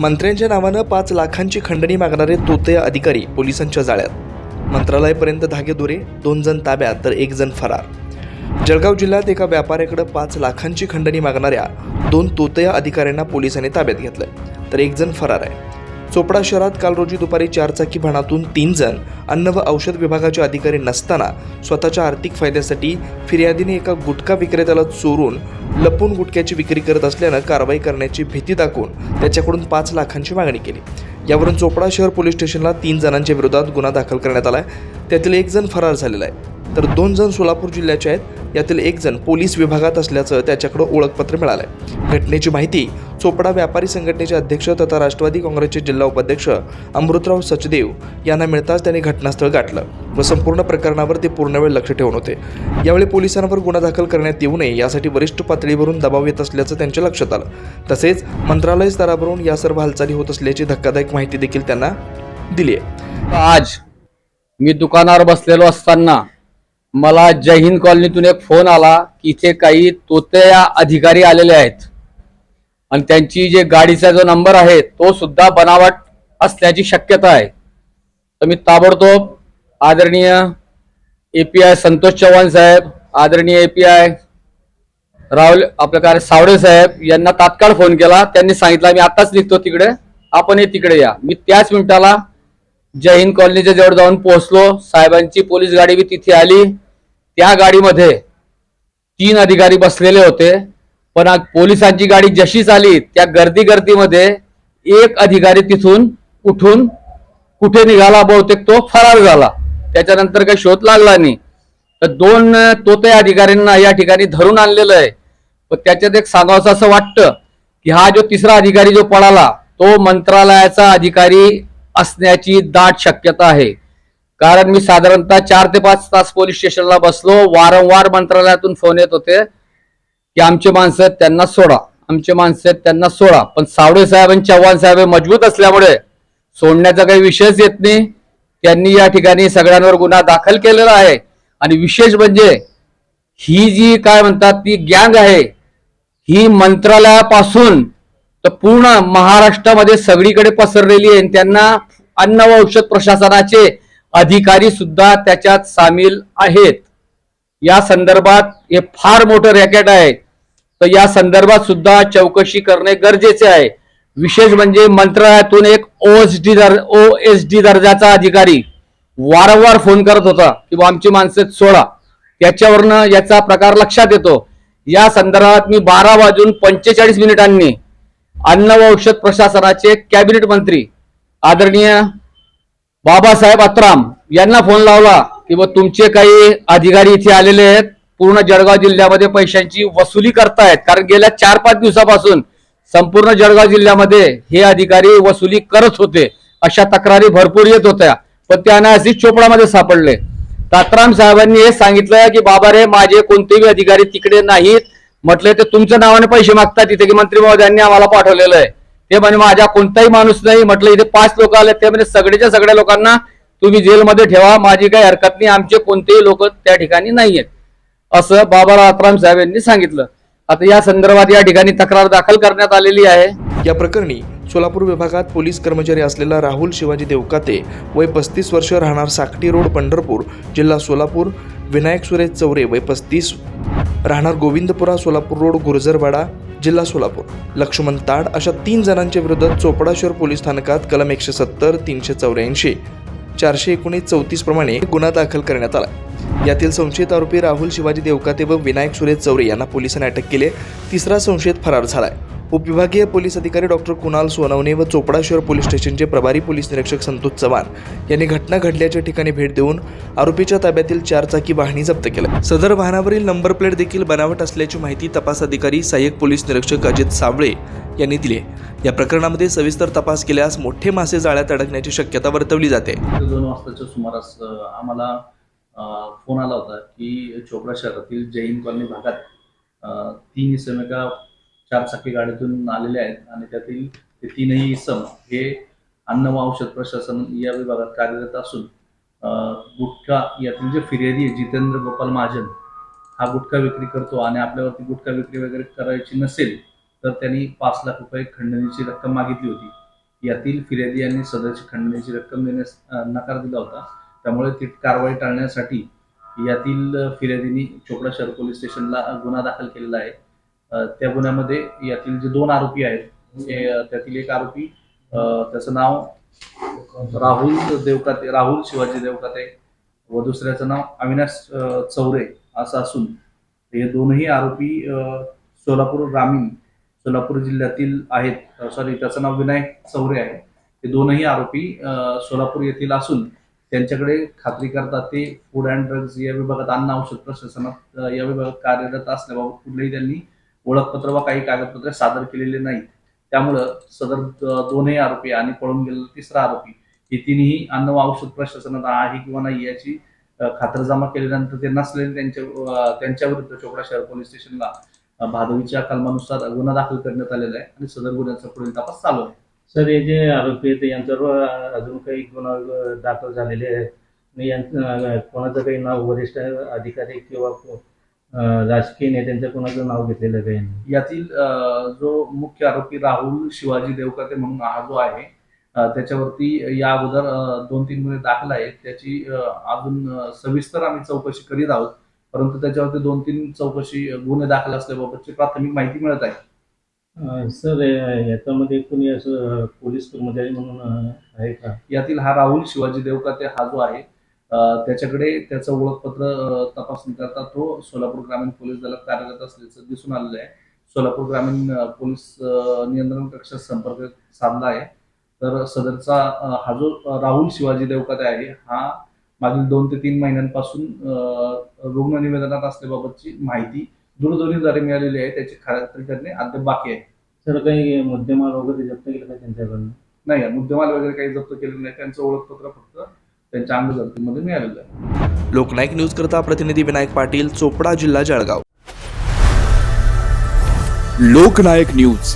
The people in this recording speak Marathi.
मंत्र्यांच्या नावानं पाच लाखांची खंडणी मागणारे तोतया अधिकारी पोलिसांच्या जाळ्यात. मंत्रालयापर्यंत धागेदोरे दोन जण ताब्यात तर एक जण फरार. जळगाव जिल्ह्यात एका व्यापाऱ्याकडे पाच लाखांची खंडणी मागणाऱ्या दोन तोतया अधिकाऱ्यांना पोलिसांनी ताब्यात घेतलं तर एक जण फरार आहे. चोपडा शहरात काल रोजी दुपारी चारचाकी भणातून तीन जण अन्न व औषध विभागाचे अधिकारी नसताना स्वतःच्या आर्थिक फायद्यासाठी फिर्यादीने एका गुटखा विक्रेत्याला चोरून लपून गुटख्याची विक्री करत असल्यानं कारवाई करण्याची भीती दाखवून त्याच्याकडून पाच लाखांची मागणी केली. यावरून चोपडा शहर पोलीस स्टेशनला तीन जणांच्या विरोधात गुन्हा दाखल करण्यात आला आहे त्यातील एक जण फरार झालेला आहे. तर दोन जण सोलापूर जिल्ह्याचे आहेत. यातील एक जण पोलीस विभागात असल्याचं त्याच्याकडं ओळखपत्र मिळालंय. घटनेची माहिती चोपडा व्यापारी संघटनेचे अध्यक्ष तथा राष्ट्रवादी काँग्रेसचे जिल्हा उपाध्यक्ष अमृतराव सचदेव यांना मिळताच त्यांनी घटनास्थळ गाठलं व संपूर्ण प्रकरणावर ते पूर्ण वेळ लक्ष ठेवून होते. यावेळी पोलिसांवर गुन्हा दाखल करण्यात येऊ नये यासाठी वरिष्ठ पातळीवरून दबाव येत असल्याचं त्यांच्या लक्षात आलं. तसेच मंत्रालय स्तरावरून या सर्व हालचाली होत असल्याची धक्कादायक माहिती देखील त्यांना दिली आहे. आज मी दुकानावर बसलेलो असताना मला जय हिंद कॉलनीतून एक फोन आला की इथे काही तोतया अधिकारी आलेले आहेत. आणि त्यांची जे गाडीचा जो नंबर आहे तो सुद्धा बनावट असल्याची शक्यता आहे. तर मी ताबडतोब आदरणीय A P I Santosh Chavan साहेब आदरणीय ए पी आय राहुल आपलं काय सावडे साहेब यांना तात्काळ फोन केला. त्यांनी सांगितलं मी आताच निघतो तिकडे. आपणही तिकडे या. मी त्याच मिनिटाला जय हिंद कॉलनीच्या जवळ जाऊन पोहोचलो. साहेबांची पोलीस गाडी बी तिथे आली. त्या गाडीमध्ये तीन अधिकारी बसलेले होते पण पोलिसांची गाडी जशीच आली त्या गर्दी गर्दीमध्ये एक अधिकारी तिथून उठून कुठे निघाला बहुतेक तो फरार झाला. त्याच्यानंतर काही शोध लागला नाही. तर दोन तोते अधिकाऱ्यांना या ठिकाणी धरून आणलेलं आहे. पण त्याच्यात एक सांगावं असं वाटतं की हा जो तिसरा अधिकारी जो पळाला तो मंत्रालयाचा अधिकारी असण्याची दाट शक्यता आहे. कारण मी साधारणतः चार ते पाच तास पोलीस स्टेशनला बसलो. वारंवार मंत्रालयातून फोन येत होते की आमचे माणसं आहेत त्यांना सोडा. आमचे माणसं आहेत त्यांना सोडा. पण सावडे साहेब आणि चव्हाण साहेब हे मजबूत असल्यामुळे सोडण्याचा काही विषयच येत नाही. त्यांनी या ठिकाणी सगळ्यांवर गुन्हा दाखल केलेला आहे. आणि विशेष म्हणजे ही जी काय म्हणतात ती गँग आहे ही मंत्रालयापासून तर पूर्ण महाराष्ट्रामध्ये सगळीकडे पसरलेली आहे. आणि त्यांना अन्न व औषध प्रशासनाचे अधिकारी सुद्धा त्याच्यात सामील आहेत. या संदर्भात हे फार मोठं रॅकेट आहे. तर या संदर्भात सुद्धा चौकशी करणे गरजेचे आहे. विशेष म्हणजे मंत्रालयातून एक ओएसडी दर ओ एस डी दर्जाचा अधिकारी वारंवार फोन करत होता किंवा आमची माणसं सोडा. त्याच्यावरनं याचा प्रकार लक्षात येतो. या संदर्भात मी बारा वाजून पंचेचाळीस मिनिटांनी अन्न व औषध प्रशासनाचे कॅबिनेट मंत्री आदरणीय बाबासाहेब अत्राम यांना फोन लावला की बा तुमचे काही अधिकारी इथे आलेले आहेत पूर्ण जळगाव जिल्ह्यामध्ये पैशांची वसुली करतायत. कारण गेल्या चार पाच दिवसापासून संपूर्ण जळगाव जिल्ह्यामध्ये हे अधिकारी वसुली करत होते. अशा तक्रारी भरपूर येत होत्या पण ते अनायासित चोपडामध्ये सापडले. तात्राम साहेबांनी हे सांगितलं की बाबा रे माझे कोणतेही अधिकारी तिकडे नाहीत. म्हटले ते तुमच्या नावाने पैसे मागतात तिथे की मंत्री महोदयांनी आम्हाला पाठवलेलं आहे. ते म्हणे माझ्या कोणताही माणूस नाही. म्हटलं इथे पाच लोक आले ते म्हणजे सगळेच्या सगळ्या लोकांना तुम्ही जेलमध्ये ठेवा माझी काही हरकत नाही आमचे कोणतेही लोक त्या ठिकाणी नाही आहेत. असं बाबा आत्राम साहेब यांनी सांगितलं. आता या संदर्भात या ठिकाणी तक्रार दाखल करण्यात आलेली आहे. या प्रकरणी सोलापूर विभागात पोलीस कर्मचारी असलेला राहुल शिवाजी देवकाते वय पस्तीस वर्ष राहणार साकटी रोड पंढरपूर जिल्हा सोलापूर विनायक सुरेश चौरे वय पस्तीस राहणार गोविंदपुरा सोलापूर रोड गुर्जरवाडा जिल्हा सोलापूर. लक्ष्मण ताड अशा तीन जणांच्या विरोधात चोपडा शहर पोलीस स्थानकात कलम एकशे सत्तर तीनशे चौऱ्याऐंशी चारशे एकोणीस चौतीस प्रमाणे गुन्हा दाखल करण्यात आला. यातील संशयित आरोपी राहुल शिवाजी देवकाते व विनायक सुरेश चौरे यांना पोलिसांनी अटक केली. तिसरा संशयित फरार झालाय. उपविभागीय पोलीस अधिकारी डॉक्टर कुणाल सोनवणे व चोपडा शहर पोलीस स्टेशनचे प्रभारी पोलीस निरीक्षक संतोष चव्हाण यांनी घटना घडल्याच्या ठिकाणी भेट देऊन आरोपीच्या ताब्यातील चारचाकी वाहनी जप्त केल्या. सदर वाहनावरील नंबर प्लेट देखील बनावट असल्याची माहिती तपास अधिकारी सहाय्यक पोलीस निरीक्षक अजित सावळे यांनी दिली आहे. या प्रकरणामध्ये सविस्तर तपास केल्यास मोठे मासे जाळ्यात अडकण्याची शक्यता वर्तवली जाते. दोन वाजताच्या सुमारास आम्हाला फोन आला होता की चोपडा शहरातील जैन कॉलनी भागात अ, तीन इसम एका चार चाकी गाडीतून आलेले आहेत आणि त्यातील ते तीनही इसम हे अन्न व औषध प्रशासन या विभागात कार्यरत असून गुटखा यातील जे फिर्यादी आहे, जितेंद्र गोपाल महाजन हा गुटखा विक्री करतो आणि आपल्यावरती गुटखा विक्री वगैरे करायची नसेल तर त्यांनी पाच लाख रुपये खंडणीची रक्कम मागितली होती. यातील फिर्यादी यांनी सदरची खंडणीची रक्कम देण्यास नकार दिला होता. त्यामुळे ती कारवाई टाळण्यासाठी यातील फिर्यादींनी चोपडा शहर पोलीस स्टेशनला गुन्हा दाखल केलेला आहे. त्या गुन्ह्यामध्ये यातील जे दोन आरोपी आहेत त्यातील एक आरोपी त्याचं नाव राहुल देवकाते राहुल शिवाजी देवकाते व दुसऱ्याचं नाव अविनाश चौरे असं असून हे दोनही आरोपी अ, सोलापूर ग्रामीण सोलापूर जिल्ह्यातील आहेत. सॉरी त्याचं नाव विनायक चौरे आहे. हे दोनही आरोपी सोलापूर येथील असून त्यांच्याकडे खात्री करतात ते फूड अँड ड्रग्ज या विभागात अन्न औषध प्रशासनात या विभागात कार्यरत असल्याबाबत कुठलेही त्यांनी ओळखपत्र वा काही कागदपत्रे सादर केलेले नाहीत. त्यामुळं सदर दोनही आरोपी आणि पळून गेलेला तिसरा आरोपी हे तिन्ही अन्न व औषध प्रशासनात आहे किंवा नाही याची खातरजमा केल्यानंतर ते नसलेले त्यांच्या त्यांच्याविरुद्ध त्यांच्या विरुद्ध चोपडा शहर पोलीस स्टेशनला भादवीच्या कलमानुसार गुन्हा दाखल करण्यात आलेला आहे आणि सदर गुन्ह्याचा पुढील तपास चालू आहे. सर हे जे आरोपी आहेत यांच्यावर अजून काही गुन्हा दाखल झालेले आहेत. कोणाचं काही नाव वरिष्ठ अधिकारी किंवा राजकीय नेत्यांचं कोणाचं नाव घेतलेलं आहे का यांनी यातील जो मुख्य आरोपी राहुल शिवाजी देवकाते म्हणून हा जो आहे त्याच्यावरती या अगोदर दोन तीन गुन्हे दाखल आहेत. त्याची अजून सविस्तर आम्ही चौकशी करीत आहोत. परंतु त्याच्यावरती दोन तीन चौकशी गुन्हे दाखल असल्याबाबतची प्राथमिक माहिती मिळत आहे. सर याच्यामध्ये कोणी असं पोलीस कर्मचारी म्हणून आहे का? यातील हा राहुल शिवाजी देवकाते हा जो आहे त्याच्याकडे त्याचं ओळखपत्र तपासणी करता तो. सोलापूर ग्रामीण पोलीस दलात कार्यरत असल्याचं दिसून आलेलं आहे. सोलापूर ग्रामीण पोलीस नियंत्रण कक्षात संपर्क साधला आहे. तर सदरचा हा जो राहुल शिवाजी देवकाते आहे हा मागील दोन ते तीन महिन्यांपासून रुग्ण निवेदनात असल्याबाबतची माहिती दूरध्वनीद्वारे मिळालेली आहे. त्याची खात्री करणे अद्याप बाकी आहे. सर काही मुद्देमाल वगैरे जप्त केलं का त्यांच्याकडनं? नाही मुद्देमाल वगैरे काही जप्त केलेलं नाही. त्यांचं ओळखपत्र फक्त त्यांच्या अंगजर्तीमध्ये मिळालेलं आहे. लोकनायक न्यूज करता प्रतिनिधी विनायक पाटील चोपडा जिल्हा जळगाव. लोकनायक न्यूज.